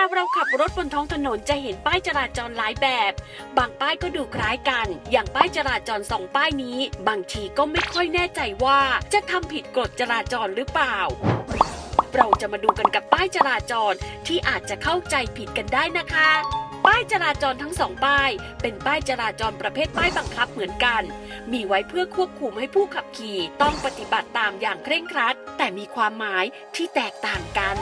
าเราขับรถบนท้องถนนจะเห็นป้ายจราจรหลายแบบ บางป้ายก็ดูคล้ายกัน อย่างป้ายจราจรสองป้ายนี้ บางทีก็ไม่ค่อยแน่ใจว่าจะทำผิดกฎจราจรหรือเปล่า เราจะมาดูกันกับป้ายจราจรที่อาจจะเข้าใจผิดกันได้นะคะป้ายจราจรทั้งสองป้าย เป็นป้ายจราจรประเภทป้ายบังคับเหมือนกัน มีไว้เพื่อควบคุมให้ผู้ขับขี่ต้องปฏิบัติตามอย่างเคร่งครัด แต่มีความหมายที่แตกต่างกัน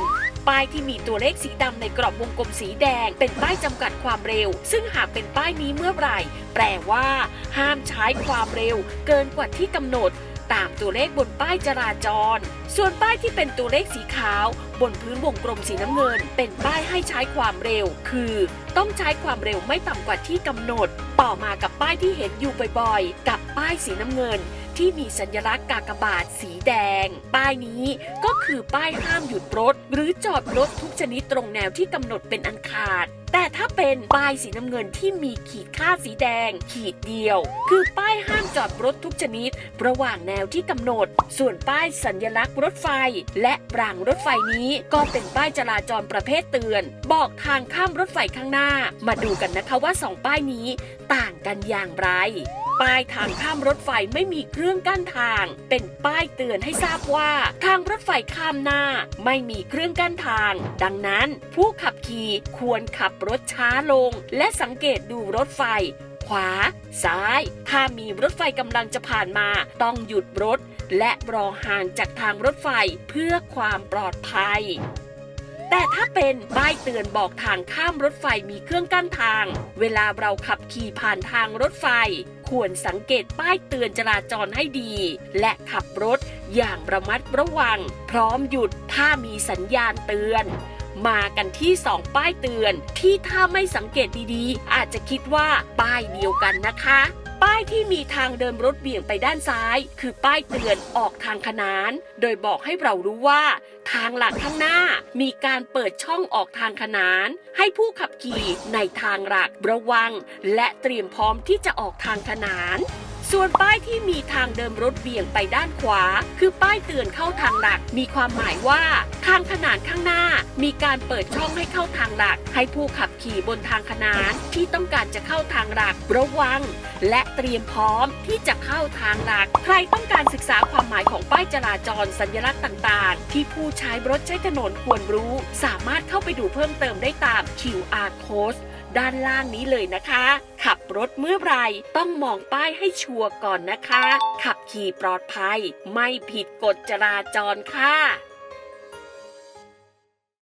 ป้ายที่มีตัวเลขสีดำในกรอบวงกลมสีแดง เป็นป้ายจำกัดความเร็ว ซึ่งหากเป็นป้ายนี้เมื่อไหร่ แปลว่า ห้ามใช้ความเร็ว เกินกว่าที่กำหนดตามตัวเลขบนป้ายจราจร ส่วนป้ายที่เป็นตัวเลขสีขาว บนพื้นวงกลมสีน้ำเงิน เป็นป้ายให้ใช้ความเร็ว คือ ต้องใช้ความเร็วไม่ต่ำกว่าที่กำหนด ต่อมากับป้ายที่เห็นอยู่บ่อยๆ กับป้ายสีน้ำเงิน ที่มีสัญลักษณ์กากบาทสีแดง ป้ายนี้ก็คือป้ายห้ามหยุดรถ หรือจอดรถทุกชนิดตรงแนวที่กำหนดเป็นอันขาด แต่ถ้าเป็นป้ายสีน้ำเงินที่มีขีดค่าสีแดง ขีดเดียว คือป้ายห้ามจอดรถทุกชนิด ระหว่างแนวที่กำหนด ส่วนป้ายสัญลักษณ์รถไฟ และรางรถไฟนี้ก็เป็นป้ายจราจรประเภทเตือน บอกทางข้ามรถไฟข้างหน้า มาดูกันนะคะว่าสองป้ายนี้ต่างกันอย่างไร ป้ายทางข้ามรถไฟไม่มีเครื่องกั้นทาง เป็นป้ายเตือนให้ทราบว่า ทางรถไฟข้ามหน้า ไม่มีเครื่องกั้นทาง ดังนั้น ผู้ขับขี่ควรขับรถช้าลง และสังเกตดูรถไฟ ขวา ซ้าย ถ้ามีรถไฟกำลังจะผ่านมา ต้องหยุดรถ และรอห่างจากทางรถไฟเพื่อความปลอดภัย แต่ถ้าเป็นป้ายเตือนบอกทางข้ามรถไฟมีเครื่องกั้นทาง เวลาเราขับขี่ผ่านทางรถไฟ ควรสังเกตป้ายเตือนจราจรให้ดี และขับรถอย่างระมัดระวัง พร้อมหยุดถ้ามีสัญญาณเตือนมากันที่สองป้ายเตือน ที่ถ้าไม่สังเกตดีๆ อาจจะคิดว่าป้ายเดียวกันนะคะ ป้ายที่มีทางเดินรถเบี่ยงไปด้านซ้าย คือป้ายเตือนออกทางขนาน โดยบอกให้เรารู้ว่า ทางหลักข้างหน้า มีการเปิดช่องออกทางขนาน ให้ผู้ขับขี่ในทางหลักระวัง และเตรียมพร้อมที่จะออกทางขนาน ส่วนป้ายที่มีทางเดินรถเบี่ยงไปด้านขวา คือป้ายเตือนเข้าทางหลัก มีความหมายว่า ทางขนานข้างหน้า มีการเปิดช่องให้เข้าทางหลัก ให้ผู้ขับขี่บนทางขนานที่ต้องการจะเข้าทางหลักระวัง และเตรียมพร้อมที่จะเข้าทางหลัก ใครต้องการศึกษาความหมายของป้ายจราจรสัญลักษณ์ต่างๆ ที่ผู้ใช้รถใช้ถนนควรรู้ สามารถเข้าไปดูเพิ่มเติมได้ตาม QR code ด้านล่างนี้เลยนะคะ ขับรถเมื่อไหรต้องมองป้ายให้ชัวร์ก่อนนะคะ ขับขี่ปลอดภัย ไม่ผิดกฎจราจรค่ะ